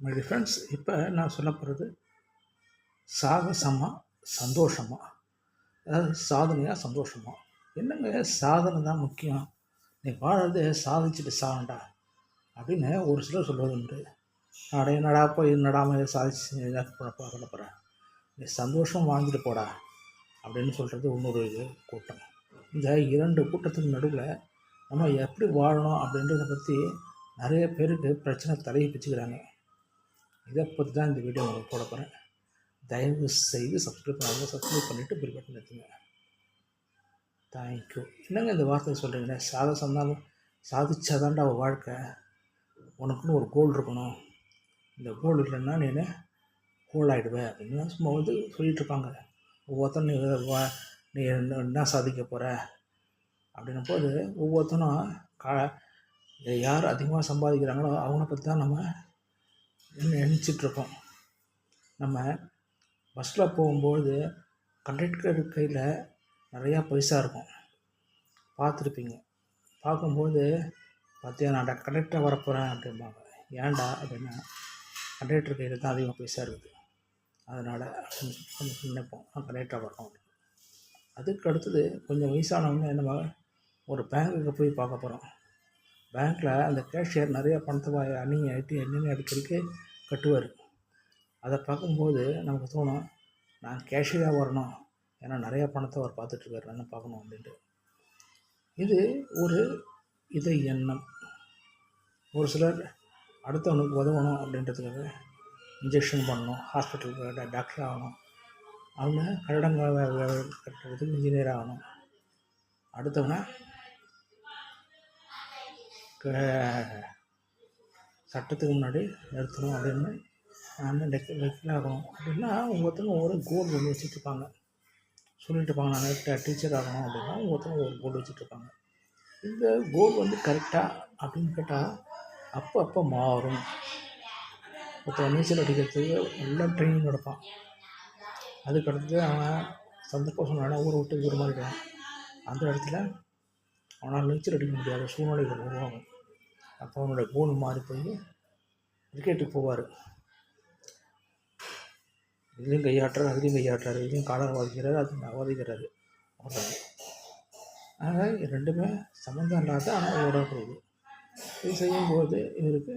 My friends இப்போ நான் சொல்ல போகிறது சாகசமாக சந்தோஷமாக அதாவது சாதனையாக சந்தோஷமாக என்னங்க சாதனை தான் முக்கியம் நீ வாழறது சாதிச்சுட்டு சாகண்டா அப்படின்னு ஒரு சிலர் சொல்வது உண்டு அட என்னடா போய் நடாமல் சாதிச்சு பண்ண போகிறேன் நீ சந்தோஷம் வாழ்ந்துட்டு போடா அப்படின்னு சொல்கிறது இன்னொரு இது கூட்டம் இந்த இரண்டு கூட்டத்துக்கு நடுவில் நம்ம எப்படி வாழணும் அப்படின்றத பற்றி நிறைய பேருக்கு பிரச்சனை தலையை பிச்சுக்கிறாங்க இதை பற்றி தான் இந்த வீடியோ உங்களுக்கு போட போகிறேன் தயவு செய்து சப்ஸ்கிரைப் பண்ணாங்க சப்ஸ்கிரைப் பண்ணிவிட்டு பில் பட்டன் எடுத்துங்க தேங்க்யூ என்னங்க இந்த வார்த்தை சொல்கிறீங்களே சாதம் தான் சாதிச்சாதான்டா அவள் வாழ்க்கை. உனக்குன்னு ஒரு கோல் இருக்கணும். இந்த கோல் இல்லைன்னா நீ கோல் ஆகிடுவேன் அப்படின்னு சும்மா வந்து சொல்லிகிட்ருப்பாங்க ஒவ்வொருத்தரும் நீ வா- நீ என்ன என்ன சாதிக்க போகிற அப்படின்னும் போது ஒவ்வொருத்தனும் கா யார் அதிகமாக சம்பாதிக்கிறாங்களோ அவங்கள பற்றி தான் நம்ம நினச்சிட்ருக்கோம்? நம்ம பஸ்ஸில் போகும்போது கண்டக்டர் கையில் நிறையா பைசா இருக்கும். பார்த்துருப்பீங்க. பார்க்கும்போது பார்த்தியா நான் கண்டக்டராக வரப்போகிறேன் அப்படிம்பாங்க. ஏன்டா அப்படின்னா கண்டக்டர் கையில் தான் அதிகமாக பைசா இருக்குது. அதனால் கொஞ்சம் நினைப்போம் நான் கண்டக்டராக வரணும் அப்படின்னு. அதுக்கு அடுத்தது கொஞ்சம் வயசானவங்க என்ன ஒரு பேங்க்குக்கு போய் பார்க்க போகிறோம் பேங்க்கில் அந்த கேஷியர் நிறைய பணத்தை வாய் அணி ஆகிட்டு என்னென்ன அடிக்கடிக்கு கட்டுவார். அதை பார்க்கும்போது நமக்கு தோணும் நான் கேஷியராக வரணும். ஏன்னா நிறையா பணத்தை அவர் பார்த்துட்ருக்காரு. நான் பார்க்கணும் அப்படின்ட்டு. இது ஒரு இதை எண்ணம். ஒரு சிலர் அடுத்தவனுக்கு உதவணும் அப்படின்றதுக்காக இன்ஜெக்ஷன் பண்ணணும். ஹாஸ்பிட்டலுக்கு டாக்டர் ஆகணும். அவங்க கட்டடங்கள் கட்டுறதுக்கு இன்ஜினியர் ஆகணும். அடுத்தவனை சட்டத்துக்கு முன்னாடி நிறுத்தணும் அப்படின்னு நான் வக்கீல் ஆகணும் அப்படின்னா ஒவ்வொருத்தரும் ஒவ்வொரு கோல் ஒன்று வச்சுட்ருப்பாங்க. சொல்லிட்டு இருப்பாங்க நான் டீச்சர் ஆகணும் அப்படின்னா ஒவ்வொருத்தரும் ஒரு கோல் வச்சுட்ருப்பாங்க. இந்த கோல் வந்து கரெக்டாக அப்படின்னு கேட்டால் அப்போ அப்போ மாறும். ஒருத்தன் நீச்சல் அடிக்கிறதுக்கு எல்லாம் ட்ரைனிங் நடப்பான். அதுக்கடுத்து அவன் சந்தர்ப்பம் சொன்னானா ஊரை விட்டு தூரமாக இருக்கான் அந்த இடத்துல அவனால் நீச்சல் அடிக்க முடியாத சூழ்நிலைகள் உருவாகும். அப்போ அவனோட கோல் மாறி போய் கிரிக்கெட்டுக்கு போவார். இதுலேயும் கையாட்டுறாரு அதுலேயும் கையாட்டுறாரு இதுலேயும் காலர் வாதிக்கிறாரு அது வாதிக்கிறாரு. அவ்வளோதான் அதனால் ரெண்டுமே சம்மந்தம் இல்லாத ஆனால் ஓடப்படுது இது செய்யும்போது இவருக்கு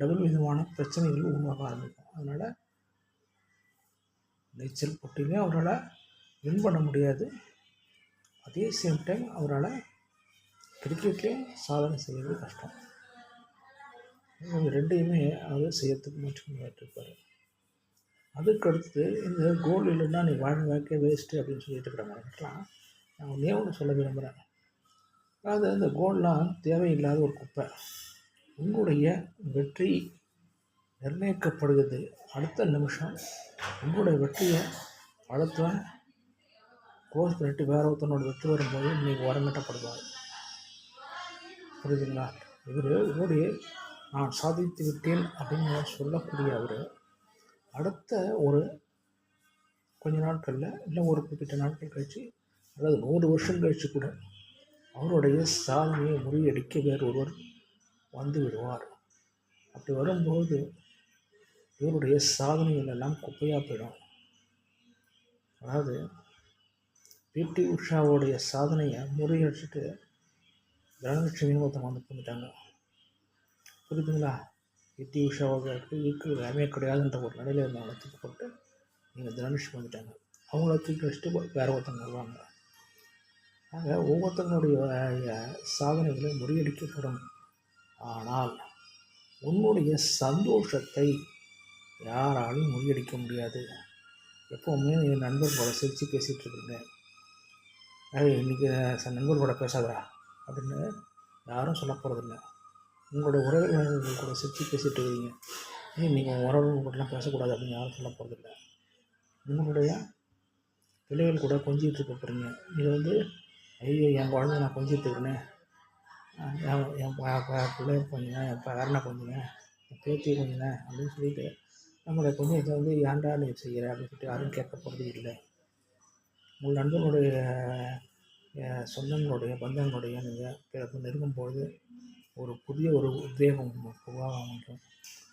டபுள் விதமான பிரச்சனைகள் உருவாக ஆரம்பிக்கும். அதனால் நீச்சல் போட்டியிலையும் அவரால் வின் பண்ண முடியாது. அதே சேம் டைம் அவரால் கிரிக்கெட்லேயும் சாதனை செய்யறது கஷ்டம். ரெண்டையுமே அவர் செய்யறதுக்கு முயற்சி பண்ணிட்டு இருப்பார். அதுக்கடுத்து இந்த கோல் இல்லைன்னா நீ வாழ் வாழ்க்கை வேஸ்ட்டு அப்படின்னு சொல்லிட்டு இருக்கிறவங்களுக்கெல்லாம் நான் ஒன்றே ஒன்று சொல்ல விரும்புகிறேன் அதாவது இந்த கோல்லாம் தேவையில்லாத ஒரு குப்பை. உங்களுடைய வெற்றி நிர்ணயிக்கப்படுகிறது. அடுத்த நிமிஷம் உங்களுடைய வெற்றியை அடுத்த க்ளோஸ் பண்ணிட்டு வேற ஒருத்தனோட வெற்றி வரும்போது நீங்கள் வரங்கட்டப்படுவார் புரியுதுங்களா? இவர் இவர் நான் சாதித்து விட்டேன் அப்படின்னு சொல்லக்கூடிய அவர் அடுத்த ஒரு கொஞ்ச நாட்களில் இல்லை ஒரு குறிப்பிட்ட நாட்கள் கழித்து அதாவது நூறு வருஷம் கழித்து கூட அவருடைய சாதனையை முறியடிக்க வேறு ஒருவர் வந்து விடுவார். அப்படி வரும்போது இவருடைய சாதனைகள் எல்லாம் குப்பையாக போயிடும். அதாவது பிடி உஷாவோடைய சாதனையை முறியடிச்சிட்டு தனலட்சுமின்னு ஒருத்தவங்க வந்து பண்ணிட்டாங்க புரியுதுங்களா? பிடி உஷாவுக்கு இருக்கு கிடையாதுன்ற ஒரு நிலையில் இருந்தவங்களை தூக்கி போட்டு நீங்கள் தனலட்சுமி வந்துட்டாங்க. அவங்கள தூக்கி வச்சுட்டு வேறு ஒருத்தவங்க வருவாங்க. ஆக ஒவ்வொருத்தங்களுடைய சாதனைகளை முறியடிக்கப்படும். ஆனால் உன்னுடைய சந்தோஷத்தை யாராலையும் முறியடிக்க முடியாது. எப்போவுமே என் நண்பர் போல சிரித்து பேசிகிட்டு இருக்கிறேன் ஏய் இன்றைக்கி நண்பர் கூட பேசாதா அப்படின்னு யாரும் சொல்ல போகிறதில்ல உங்களோட உறவினர்கள் கூட சிரித்து பேசிகிட்டு இருக்கிறீங்க ஏய் நீங்கள் உறவினர்கள் கூடலாம் பேசக்கூடாது அப்படின்னு யாரும் சொல்ல போகிறதில்ல உங்களுடைய பிள்ளைகள் கூட கொஞ்சிட்டு இருக்க போகிறீங்க இது வந்து ஐயோ என் குழந்தை நான் கொஞ்சிட்டு இருக்கிறேனே. என் என் பிள்ளைய கொஞ்சினேன் என் பேரனை கொஞ்சினேன் என் பேத்தியை கொஞ்சினேன் அப்படின்னு சொல்லிட்டு நம்மளுடைய கொஞ்சத்தை வந்து ஏன்டா நீ செய்கிற அப்படின்னு சொல்லிட்டு யாரும் கேட்க போகிறது இல்லை. உங்கள் நண்பனுடைய சொந்தங்களுடைய பந்தங்களுடைய நீங்கள் பிறகு நெருங்கும்போது ஒரு புதிய ஒரு உத்வேகம் உருவாகும்.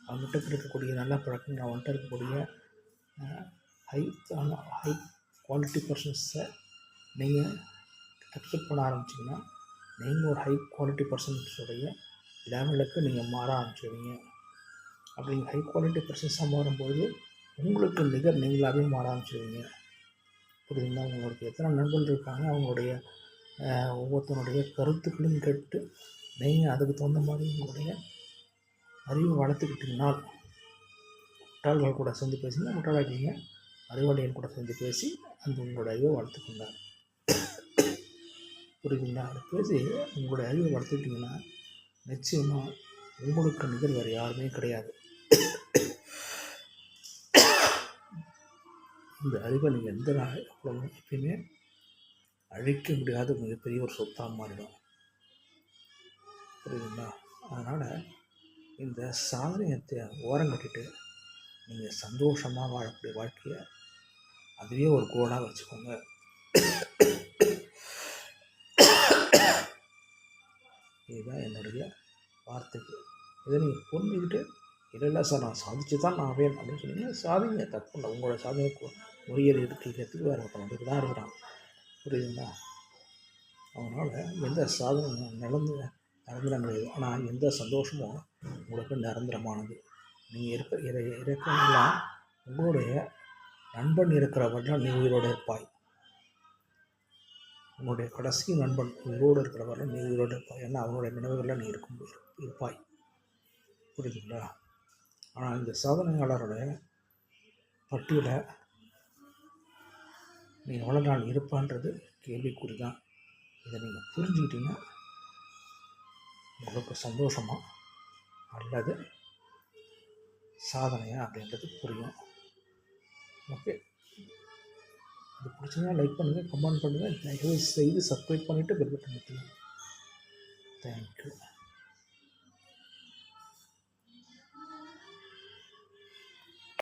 அவங்ககிட்ட இருக்கக்கூடிய நல்ல பழக்கங்கள் அவன்கிட்ட இருக்கக்கூடிய ஹை ஹை குவாலிட்டி பர்சன்ஸை நீங்கள் அக்செப்ட் பண்ண ஆரம்பிச்சிங்கன்னா நீங்கள் ஒரு ஹை குவாலிட்டி பர்சன்ஸுடைய லெவலுக்கு நீங்கள் மாற ஆரம்பிச்சிடுவீங்க அப்படி ஹை குவாலிட்டி பர்சன்ஸாக மாறும்போது உங்களுக்கு நிகர் நீங்களாகவே மாற ஆரம்பிச்சிடுவீங்க புரியுதுங்களா? உங்களுக்கு எத்தனை நண்பர்கள் இருக்காங்க அவங்களுடைய ஒவ்வொருத்தனுடைய கருத்துக்களையும் கேட்டு நீங்கள் அதுக்கு தகுந்த மாதிரி உங்களுடைய அறிவை வளர்த்துக்கிட்டீங்கனால் முட்டாள்கள் கூட சேர்ந்து பேசினா முட்டாளாக்கிங்க அறிவாளிகள் கூட சேர்ந்து பேசி அந்த உங்களோட அறிவை வளர்த்துக்கொண்டார். புரியுதுங்களா? அதை பேசி உங்களுடைய அறிவை வளர்த்துக்கிட்டிங்கன்னா நிச்சயமாக உங்களுக்கு நிகர் வேறு யாருமே கிடையாது. இந்த அறிவை நீங்கள் எந்த நாள் எப்பயுமே அழிக்க முடியாத மிகப்பெரிய ஒரு சொத்தாக மாறிடும். புரியுதுங்களா? அதனால் இந்த சாதனையத்தை ஓரம் கட்டிட்டு நீங்கள் சந்தோஷமாக வாழக்கூடிய வாழ்க்கையை அதுவே ஒரு கோலாக வச்சுக்கோங்க. இதுதான் என்னுடைய வார்த்தைக்கு இதை நீங்கள் புரிஞ்சுக்கிட்டு இல்லை இல்லை சார் நான் சாதிச்சு தான் நான் வேணும் அப்படின்னு சொன்னீங்கன்னா சாதிங்க தப்பு இல்லை உங்களோட சாதனை கு- முறியல் இருக்கிறதுக்கு வேறு வந்துட்டு தான் இருக்கிறான். புரியுதுங்களா? அதனால் எந்த சாதனை நடந்து நிரந்தரம் கிடையாது ஆனால் எந்த சந்தோஷமும் உங்களுக்கு நிரந்தரமானது. நீங்கள் இருக்க இற இறக்கலாம் உங்களுடைய நண்பன் இருக்கிற வரலாம் நீ உயிரோடு இருப்பாய். உன்னுடைய கடைசி நண்பன் உயிரோடு இருக்கிற வரலாம் நீ உயிரோடு இருப்பாய். ஏன்னா அவனுடைய நினைவுகளில் நீ இருக்கும் இருப்பாய். புரியுதுங்களா? ஆனால் இந்த சாதனையாளரோட பட்டியலை நீ எவ்வளோ நாள் இருப்பான்றது கேள்விக்குறி தான் இதை நீங்கள் புரிஞ்சுக்கிட்டீங்கன்னா உங்களுக்கு சந்தோஷமா அல்லது சாதனையா அப்படின்றது புரியும். ஓகே. இது பிடிச்சதுன்னா லைக் பண்ணுங்கள் கமெண்ட் பண்ணுங்கள் தயவு செய்து சப்ஸ்கிரைப் பண்ணிவிட்டு பெல் பட்டன் தேங்க்யூ.